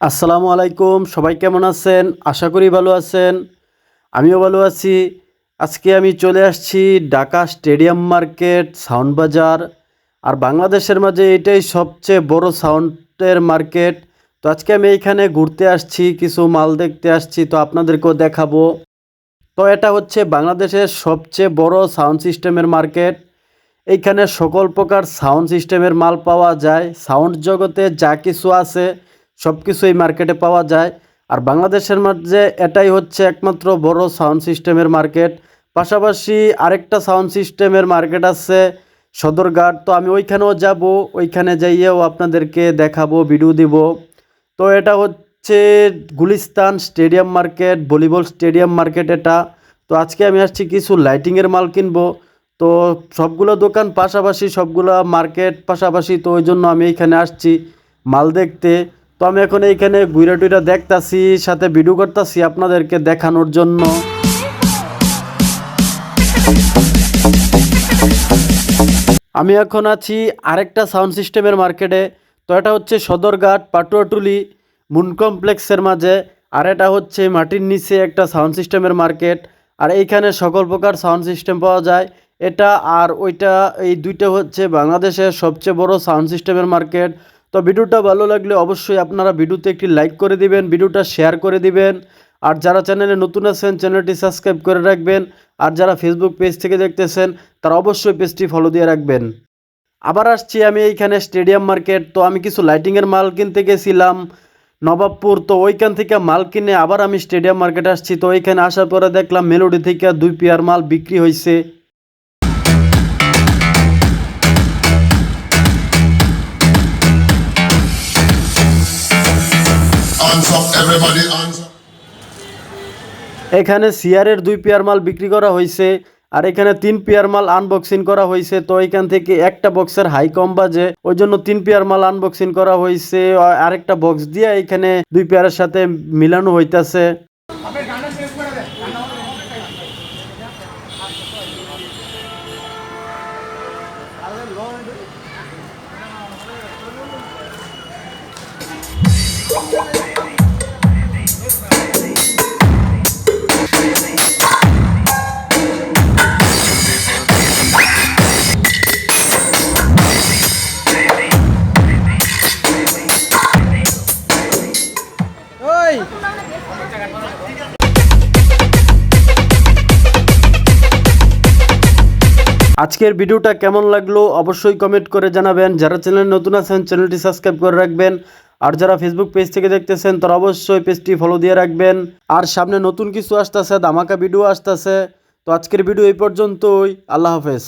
আসসালামু আলাইকুম, সবাই কেমন আছেন? আশা করি ভালো আছেন। আমিও ভালো আছি। আজকে আমি চলে আসছি ঢাকা স্টেডিয়াম মার্কেট সাউন্ড বাজার। আর বাংলাদেশের মাঝে এটাই সবচেয়ে বড় সাউন্ডের মার্কেট। তো আজকে আমি এইখানে ঘুরতে আসছি, কিছু মাল দেখতে আসছি, তো আপনাদেরকেও দেখাবো। তো এটা হচ্ছে বাংলাদেশের সবচেয়ে বড় সাউন্ড সিস্টেমের মার্কেট। এইখানে সকল প্রকার সাউন্ড সিস্টেমের মাল পাওয়া যায়। সাউন্ড জগতে যা কিছু আছে সব কিছু এই মার্কেটে পাওয়া যায়। আর বাংলাদেশের মাঝে এটাই হচ্ছে একমাত্র বড় সাউন্ড সিস্টেমের মার্কেট। পাশাপাশি আরেকটা সাউন্ড সিস্টেমের মার্কেট আছে সদরঘাট। তো আমি ওইখানেও যাব, ওইখানে যাইয়েও আপনাদেরকে দেখাবো ভিডিও দিব। তো এটা হচ্ছে Gulistan stadium market, volleyball stadium market এটা। তো আজকে আমি আসছি কিছু লাইটিংয়ের মাল কিনবো। তো সবগুলো দোকান পাশাপাশি সবগুলো মার্কেট পাশাপাশি, তো ওই জন্য আমি এইখানে আসছি মাল দেখতে। তো আমি এখন এইখানে ঘুরে টুইরা দেখতাছি, সাথে ভিডিও করতেছি আপনাদেরকে দেখানোর জন্য। আমি এখন আছি আরেকটা সাউন্ড সিস্টেমের মার্কেটে তো এটা হচ্ছে সদরঘাট, পাটুয়াটুলি মুন কমপ্লেক্সের মাঝে। আর এটা হচ্ছে মাটির নিচে একটা সাউন্ড সিস্টেমের মার্কেট আর এইখানে সকল প্রকার সাউন্ড সিস্টেম পাওয়া যায়। এটা আর ওইটা, এই দুইটা হচ্ছে বাংলাদেশের সবচেয়ে বড় সাউন্ড সিস্টেমের মার্কেট তো ভিডিওটা ভালো লাগলে অবশ্যই আপনারা ভিডিওতে একটি লাইক করে দিবেন, ভিডিওটা শেয়ার করে দিবেন। আর যারা চ্যানেলে নতুন আছেন, চ্যানেলটি সাবস্ক্রাইব করে রাখবেন। আর যারা ফেসবুক পেজ থেকে দেখতেছেন, তারা অবশ্যই পেজটি ফলো দিয়ে রাখবেন। আবার আসছি আমি এইখানে স্টেডিয়াম মার্কেট তো আমি কিছু লাইটিংয়ের মাল কিনতে গেছিলাম নবাবপুর। তো ওইখান থেকে মাল কিনে আবার আমি স্টেডিয়াম মার্কেট আসছি। তো ওইখানে আসার পরে দেখলাম মেলোডি থেকে দুই পেয়ার মাল বিক্রি হয়েছে এখানে সিয়ারের দুই পেয়ার মাল বিক্রি করা হয়েছে আর এখানে তিন পেয়ার মাল আনবক্সিং করা হয়েছে তো এখান থেকে একটা বক্সের হাই কম বাজে ওই জন্য তিন পেয়ার মাল আনবক্সিং করা হয়েছে আর আরেকটা বক্স দিয়ে এখানে দুই পেয়ারের সাথে মিলানো হইতাছে। আজকের ভিডিওটা কেমন লাগল অবশ্যই কমেন্ট করে জানাবেন। যারা চ্যানেল নতুন আছেন চ্যানেলটি সাবস্ক্রাইব করে রাখবেন। আর যারা ফেসবুক পেজ থেকে দেখতেছেন, তারা অবশ্যই পেজটি ফলো দিয়ে রাখবেন। আর সামনে নতুন কিছু আসতেছে দামাকা ভিডিও আসতেছে। তো আজকের ভিডিও এই পর্যন্তই। আল্লাহ হাফেজ।